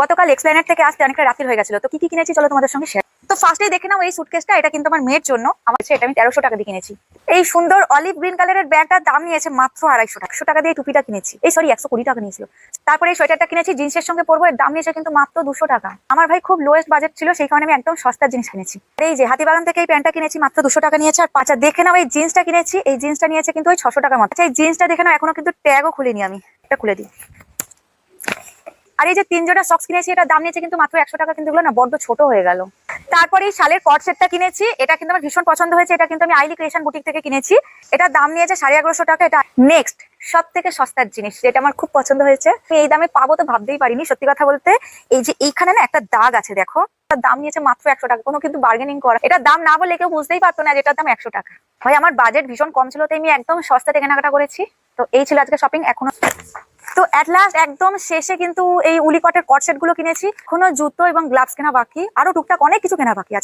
গতকাল এক্সপ্লেনেট থেকে আসতে অনেকটা রাত্রি হয়ে গেছিল। তো কি কি কিনেছি চলো তোমাদের সঙ্গে শেয়ার তো ফার্স্টেই দেখে নাও এই সুটকেসটা এটা কিন্তু আমার মেয়ের জন্য। আমার এটা আমি তেরোশো টাকা দিয়ে কিনেছি। এই সুন্দর অলিভ গ্রিন কালারের ব্যাগটার দাম নিয়েছে মাত্র আড়াইশো টাকা। একশো টাকা দিয়ে টুপিটা কিনেছি। এই সরি একশো কুড়ি টাকা নিয়েছিল। তারপরে এই সোয়েটারটা কিনেছি জিন্সের সঙ্গে পরবো এর দাম নিয়েছে কিন্তু মাত্র দুশো টাকা। আমার ভাই খুব লোয়েস্ট বাজেট ছিল সেই কারণে আমি একদম সস্তার জিনিস কিনেছি এই যে হাতিবাগান থেকে এই প্যান্টটা কিনেছি মাত্র দুশো টাকা নিয়েছে। আর পাঁচা দেখে নাও এই জিন্সটা কিনেছি এই জিন্সটা নিয়েছে কিন্তু ওই ছশো টাকা মতো। আচ্ছা, এই জিন্সটা দেখে নাও এখনও কিন্তু ট্যাগও খুলিনি আমি। এটা খুলে দিই। আর এই যে তিন জোড়া সক্স কিনেছি এটা দাম নিয়েছে কিন্তু মাত্র একশো টাকা কিন্তু না, বড্ড ছোট হয়ে গেল। তারপরে এই শালের কট সেটটা কিনেছি, এটা কিন্তু আমার ভীষণ পছন্দ হয়েছে, এটা কিন্তু আমি আইলি ক্রিয়েশন বুটিক থেকে কিনেছি। এটা দাম নিয়েছে সাড়ে এগারোশো টাকা, এটা নেক্সট সব থেকে সস্তার জিনিস, যেটা আমার খুব পছন্দ হয়েছে। এই দামে পাবো তো ভাবতেই পারিনি, সত্যি কথা বলতে। এই যে এইখানে না একটা দাগ আছে, দেখো তার দাম নিয়েছে মাত্র একশো টাকা, কোনো কিন্তু বার্গেনিং করা এটা দাম না বলে কেউ বুঝতেই পারতো না যে এটার দাম একশো টাকা। ভাই, আমার বাজেট ভীষণ কম ছিল, তাই আমি একদম সস্তাতে কেনাকাটা করেছি। তো এই ছিল আজকে শপিং এখনও তো অ্যাট লাস্ট একদম শেষে কিন্তু এই উলিকটের কটসেটগুলো কিনেছি। কোনো জুতো এবং গ্লাভস কেনা বাকি। আরও টুকটাক অনেক কিছু কেনা বাকি আছে।